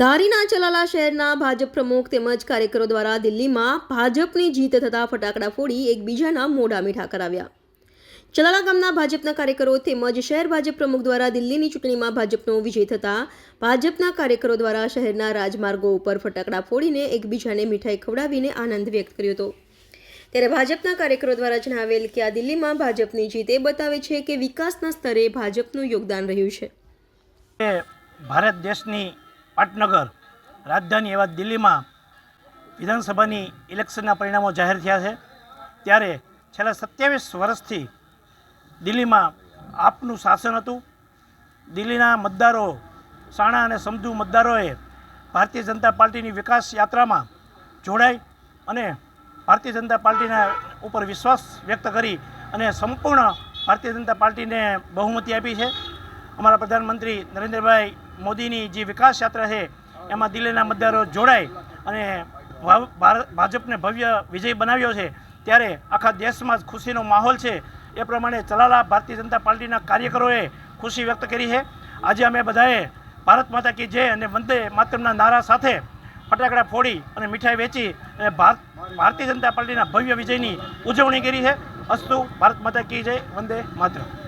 ધારીના ચલાલા શહેરના ભાજપ પ્રમુખ તેમજ કાર્યકરો દ્વારા દિલ્હીમાં ભાજપની જીત થતા ફટાકડા ફોડી એકબીજાના મોઢા મીઠા કરાવ્યા. ચલાલા ગામના ભાજપના કાર્યકરો તેમજ શહેર ભાજપ પ્રમુખ દ્વારા દિલ્હીની ચૂંટણીમાં ભાજપનો વિજય થતા ભાજપના કાર્યકરો દ્વારા શહેરના રાજમાર્ગો ઉપર ફટાકડા ફોડીને એકબીજાને મીઠાઈ ખવડાવીને આનંદ વ્યક્ત કર્યો હતો. ત્યારે ભાજપના કાર્યકરો દ્વારા જણાવેલ કે આ દિલ્હીમાં ભાજપની જીત એ બતાવે છે કે વિકાસના સ્તરે ભાજપનું યોગદાન રહ્યું છે. ભારત દેશની પાટનગર. રાજધાની એવા દિલ્હીમાં વિધાનસભાની ઇલેક્શનના પરિણામો જાહેર થયા છે. ત્યારે છેલ્લા સત્યાવીસ વર્ષથી દિલ્હીમાં આપનું શાસન હતું. દિલ્હીના મતદારો સાણા અને સમજુ મતદારોએ ભારતીય જનતા પાર્ટીની વિકાસ યાત્રામાં જોડાઈ અને ભારતીય જનતા પાર્ટીના ઉપર વિશ્વાસ વ્યક્ત કરી અને સંપૂર્ણ ભારતીય જનતા પાર્ટીને બહુમતી આપી છે. અમારા પ્રધાનમંત્રી નરેન્દ્રભાઈ મોદીની જે વિકાસ યાત્રા છે, એમાં દિલ્હીના મતદારો જોડાય અને ભાજપને ભવ્ય વિજય બનાવ્યો છે. ત્યારે આખા દેશમાં જ ખુશીનો માહોલ છે. એ પ્રમાણે ચલાલા ભારતીય જનતા પાર્ટીના કાર્યકરોએ ખુશી વ્યક્ત કરી છે. આજે અમે બધાએ ભારત માતા કી જય અને વંદે માતરમના નારા સાથે ફટાકડા ફોડી અને મીઠાઈ વેચી અને ભારત ભારતીય જનતા પાર્ટીના ભવ્ય વિજયની ઉજવણી કરી છે. અસ્તુ, ભારત માતા કી જય, વંદે માતરમ.